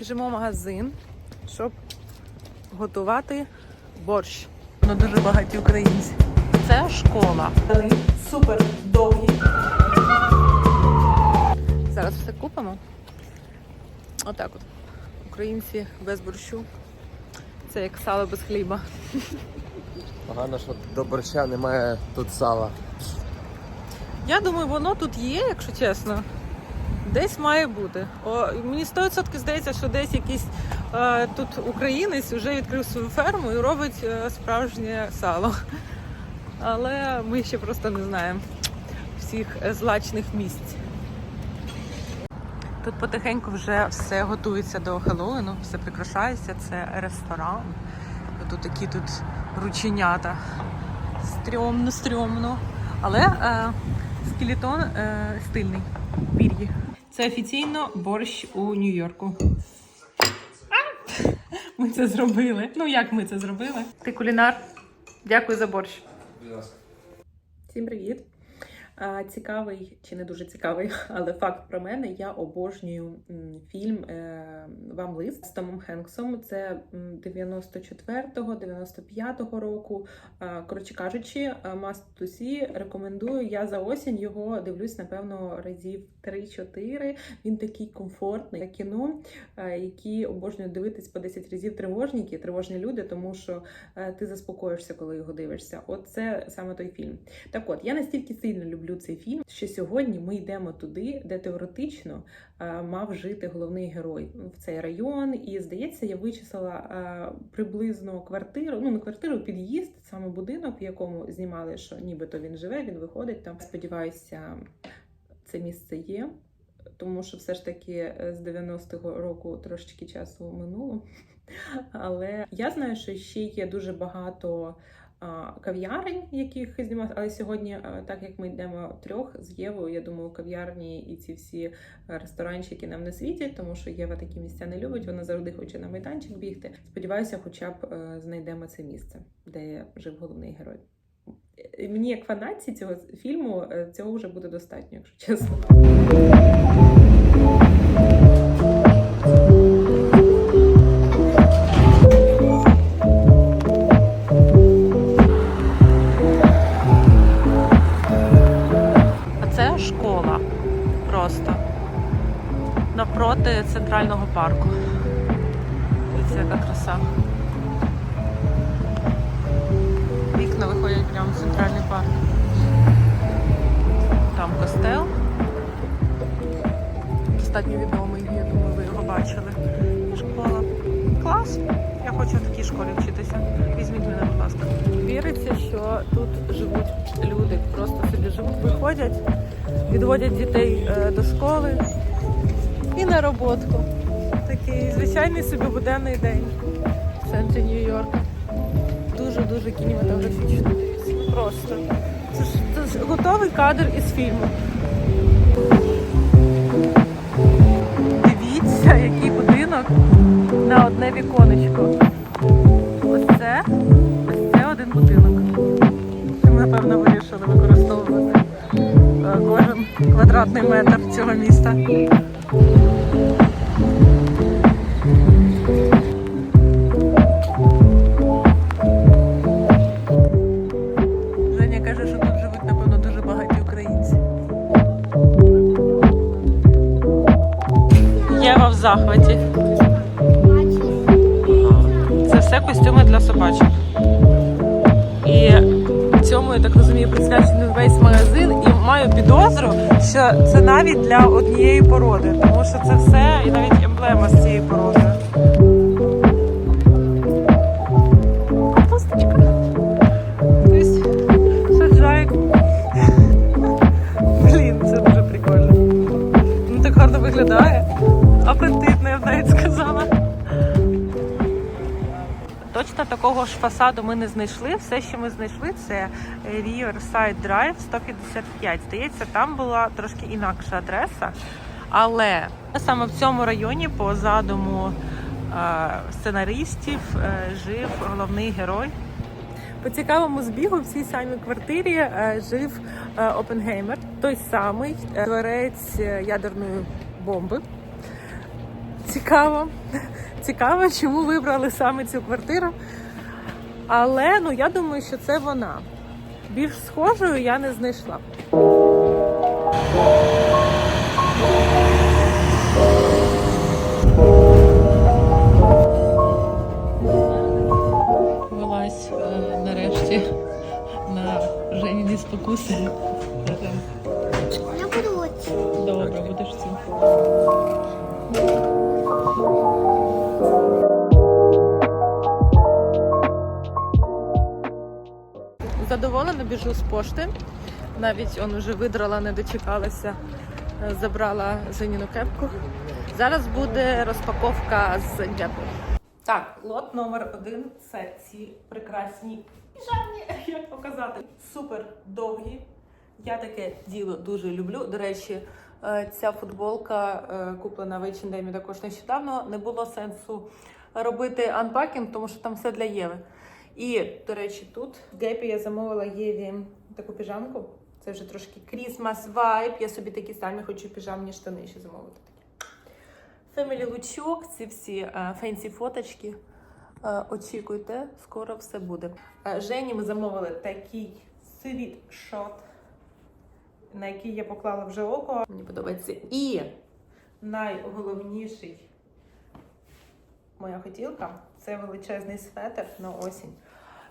Біжимо в магазин, щоб готувати борщ. Ну, дуже багаті українці. Це школа. Супер довгі. Зараз все купимо. Отак от. Українці без борщу. Це як сало без хліба. Погано, що до борща немає тут сала. Я думаю, воно тут є, якщо чесно. Десь має бути. О, мені 100% здається, що десь якийсь е, тут українець вже відкрив свою ферму і робить е, справжнє сало. Але ми ще просто не знаємо всіх е, злачних місць. Тут потихеньку вже все готується до Хеллоуіну, все прикрашається. Це ресторан. Тут такі тут рученята. Стрьомно, стрьомно. Але е, скелетон е, стильний. Пір'ї. Це офіційно борщ у Нью-Йорку. Ми це зробили. Ну як ми це зробили? Ти кулінар. Дякую за борщ. Всім привіт! Цікавий чи не дуже цікавий, але факт про мене. Я обожнюю фільм е, Вам лист з Томом Хенксом. Це 94-го, 95-го року. Коротше кажучи, see рекомендую. Я за осінь його дивлюсь, напевно, разів 3-4. Він такий комфортний кіно, е, які обожнюють дивитись по 10 разів тривожники, тривожні люди, тому що е, ти заспокоїшся, коли його дивишся. От це саме той фільм. Так от, я настільки сильно люблю цей фільм, що сьогодні ми йдемо туди, де теоретично е, мав жити головний герой в цей район. І здається, я вичислила е, приблизно квартиру, ну не квартиру, під'їзд, саме будинок, в якому знімали, що нібито він живе, він виходить там. Сподіваюся, це місце є. Тому що все ж таки е, з 90-го року трошечки часу минуло. Але я знаю, що ще є дуже багато кав'ярень, яких знімають. Але сьогодні, так як ми йдемо трьох з Євою, я думаю, кав'ярні і ці всі ресторанчики нам не світять, тому що Єва такі місця не любить. Вона завжди хоче на майданчик бігти. Сподіваюся, хоча б е, знайдемо це місце, де жив головний герой. Мені як фанатці цього фільму е, цього вже буде достатньо, якщо чесно. Це школа просто навпроти центрального парку. Дивіться, яка краса. Вікна виходять прямо в центральний парк. Там костел. Достатньо відомий, я думаю, ви його бачили. Я хочу в такій школі вчитися. Візьміть мене, будь ласка. Віриться, що тут живуть люди. Просто собі живуть, виходять, відводять дітей е, до школи і на роботку. Такий звичайний собі буденний день в центрі Нью-Йорка. Дуже-дуже кінематографічно. Просто. Це ж, це ж готовий кадр із фільму. Дивіться, який будинок на одне віконечко. Ось це, ось це один будинок. Ми, напевно, вирішили використовувати е, кожен квадратний метр цього міста. Захваті. Це все костюми для собачок. І цьому, я так розумію, присвячений весь магазин. І маю підозру, що це навіть для однієї породи, тому що це все і навіть емблема з цієї породи. Блін, це дуже прикольно. Ну так гарно виглядає. Апетитно, я б навіть сказала. Точно такого ж фасаду ми не знайшли. Все, що ми знайшли, це Riverside Drive 155. Здається, там була трошки інакша адреса. Але саме в цьому районі, по задуму е, сценаристів, е, жив головний герой. По цікавому збігу в цій самій квартирі е, жив Опенгеймер, той самий творець ядерної бомби. Цікаво. Цікаво, чому вибрали саме цю квартиру. Але ну я думаю, що це вона. Більш схожою я не знайшла. Вилазь е, нарешті на Женіні спокуси. Я буду. Добре, будеш цим. Задоволена біжу з пошти. Навіть он вже видрала, не дочекалася, е, забрала Женіну кепку. Зараз буде розпаковка з дякую. Так, лот номер один це ці прекрасні піжамні, як показати. Супер довгі. Я таке діло дуже люблю. До речі, ця футболка е, куплена в H&M також нещодавно. Не було сенсу робити анпакінг, тому що там все для Єви. І, до речі, тут в Гепі я замовила Єві таку піжамку. Це вже трошки Christmas vibe. Я собі такі самі хочу піжамні штани ще замовити. Такі. Family лучок, ці всі е, фенсі фоточки. Е, очікуйте, скоро все буде. Е, Жені ми замовили такий світшот, на який я поклала вже око. Мені подобається. І найголовніший моя хотілка це величезний светр на осінь.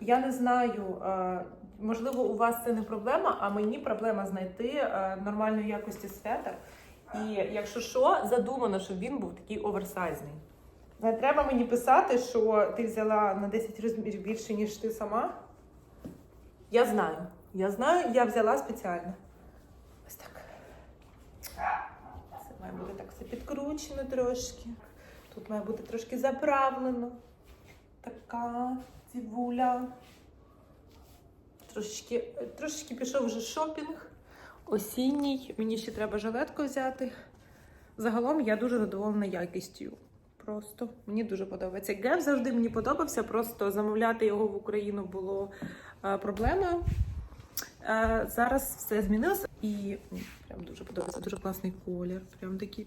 Я не знаю, е, можливо, у вас це не проблема, а мені проблема знайти е, нормальної якості светр. І якщо що, задумано, щоб він був такий оверсайзний. Не треба мені писати, що ти взяла на 10 розмірів більше, ніж ти сама. Я знаю. Я знаю, я взяла спеціально. Ось так. Це має бути так все підкручено трошки. Тут має бути трошки заправлено. Така цівуля. Трошечки, трошечки пішов вже шопінг. Осінній. Мені ще треба жилетку взяти. Загалом я дуже задоволена якістю. Просто мені дуже подобається. Гев завжди мені подобався, просто замовляти його в Україну було е, проблемою. Е, зараз все змінилося і прям дуже подобається. Дуже класний колір. Прям такий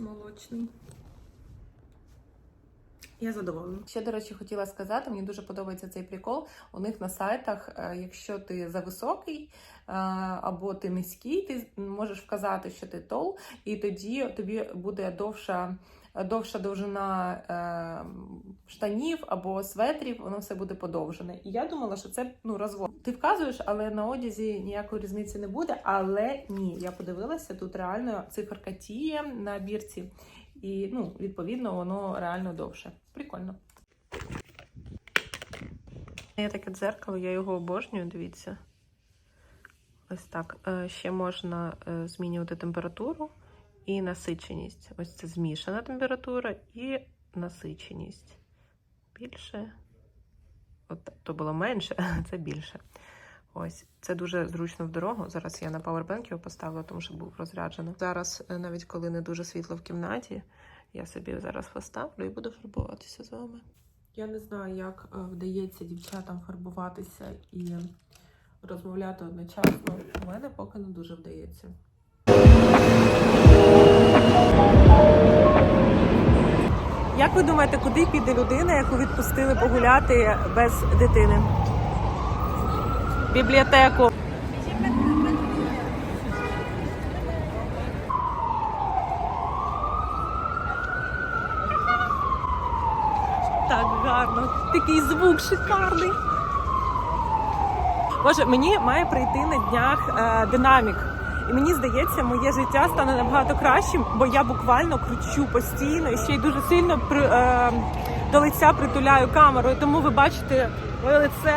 молочний. Я задоволена. Ще, до речі, хотіла сказати, мені дуже подобається цей прикол. У них на сайтах, е, якщо ти зависокий е, або ти низький, ти можеш вказати, що ти тол, і тоді тобі буде довша. Довша довжина е, штанів або светрів, воно все буде подовжене. І я думала, що це ну розвод. Ти вказуєш, але на одязі ніякої різниці не буде. Але ні, я подивилася, тут реально циферка тіє на бірці, і ну, відповідно, воно реально довше. Прикольно. Є таке дзеркало, я його обожнюю, дивіться. Ось так. Е, Ще можна е, змінювати температуру і насиченість. Ось це змішана температура і насиченість. Більше. От то було менше, а це більше. Ось, це дуже зручно в дорогу. Зараз я на павербенк його поставила, тому що був розряджений. Зараз, е, навіть коли не дуже світло в кімнаті, я собі зараз поставлю і буду фарбуватися з вами. Я не знаю, як е, вдається дівчатам фарбуватися і розмовляти одночасно. У мене поки не дуже вдається. Як ви думаєте, куди піде людина, яку відпустили погуляти без дитини? Бібліотеку. Так гарно. Такий звук шикарний. Боже, мені має прийти на днях е, динамік. І мені здається, моє життя стане набагато кращим, бо я буквально кручу постійно і ще й дуже сильно при, е, до лиця притуляю камерою. Тому ви бачите моє лице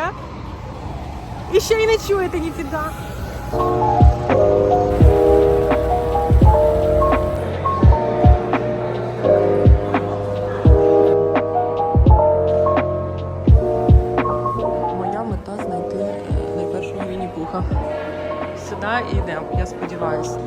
і ще й не чуєте ніфіга. Сюди і йдемо, я сподіваюся.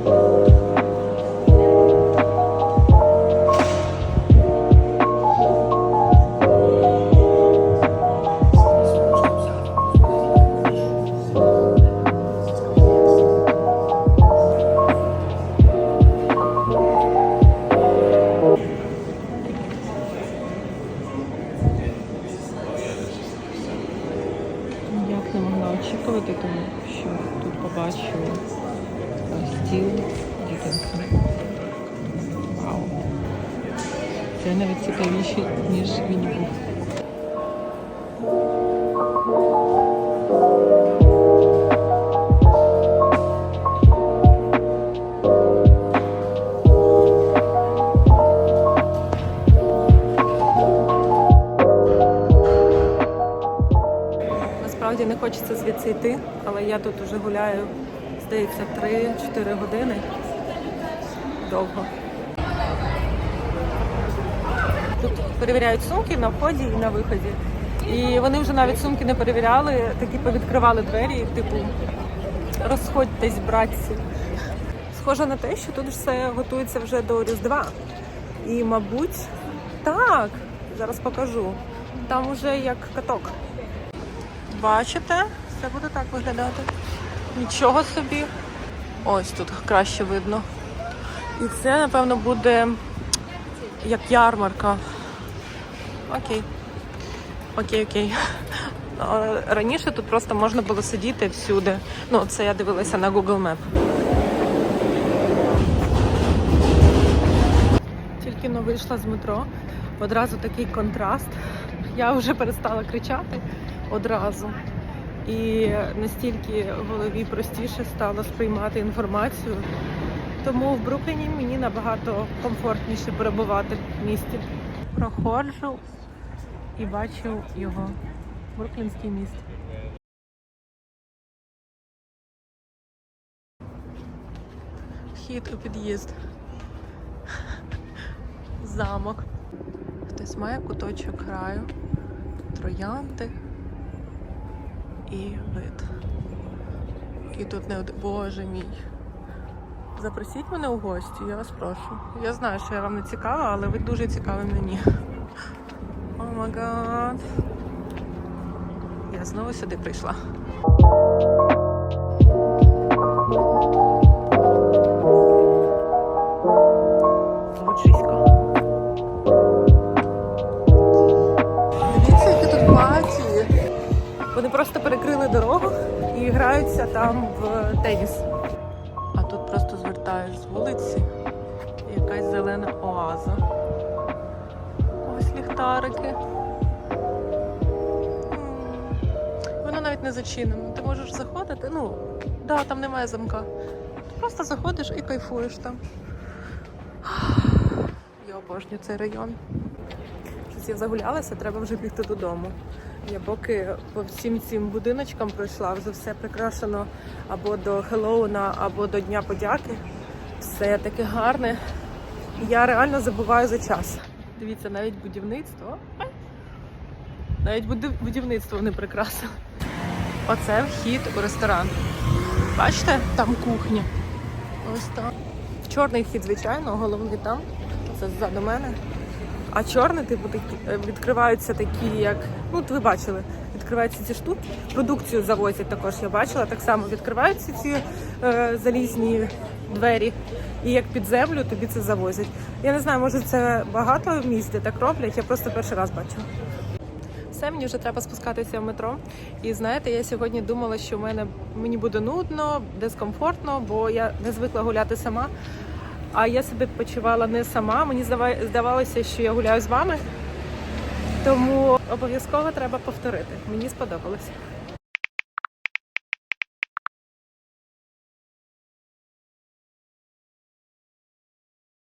Це навіть цікавіше, ніж Вінні-Пух. Насправді не хочеться звідси йти, але я тут уже гуляю, здається, 3-4 години. Довго. Тут перевіряють сумки на вході і на виході. І вони вже навіть сумки не перевіряли, такі повідкривали двері, типу, розходьтесь, братці. Схоже на те, що тут все готується вже до Різдва. І, мабуть, так, зараз покажу. Там уже як каток. Бачите? Все буде так виглядати. Нічого собі. Ось тут краще видно. І це, напевно, буде як ярмарка. Окей. Окей, окей. Раніше тут просто можна було сидіти всюди. Ну, це я дивилася на Google Map. Тільки но вийшла з метро. Одразу такий контраст. Я вже перестала кричати одразу. І настільки в голові простіше стало сприймати інформацію. Тому в Брукліні мені набагато комфортніше перебувати в місті. Проходжу і бачу його. Бруклінський міст. Вхід у під'їзд. Замок. Хтось має куточок краю, троянди і вид. І тут не один. Боже мій. Запросіть мене у гості, я вас прошу. Я знаю, що я вам не цікава, але ви дуже цікаві мені. О май гад. Я знову сюди прийшла. Зачинено. Ти можеш заходити. Ну, да, там немає замка. Ти просто заходиш і кайфуєш там. Я обожнюю цей район. Щось я загулялася, треба вже бігти додому. Я поки по всім цим будиночкам пройшла, вже все прикрашено або до Хеллоуна, або до Дня подяки. Все таке гарне. Я реально забуваю за час. Дивіться, навіть будівництво. Навіть будівництво не прикрасили. Оце вхід у ресторан. Бачите, там кухня. Ось там. Чорний вхід, звичайно, головний там. Це ззаду мене. А чорний, типу, такі, е, відкриваються такі, як. Ну, от ви бачили, відкриваються ці штуки. Продукцію завозять також, я бачила. Так само відкриваються ці е, залізні двері. І як під землю тобі це завозять. Я не знаю, може це багато місць, де так роблять, я просто перший раз бачу. Все, мені вже треба спускатися в метро. І знаєте, я сьогодні думала, що в мене мені буде нудно, дискомфортно, бо я не звикла гуляти сама. А я себе почувала не сама. Мені здавалося, що я гуляю з вами. Тому обов'язково треба повторити. Мені сподобалося.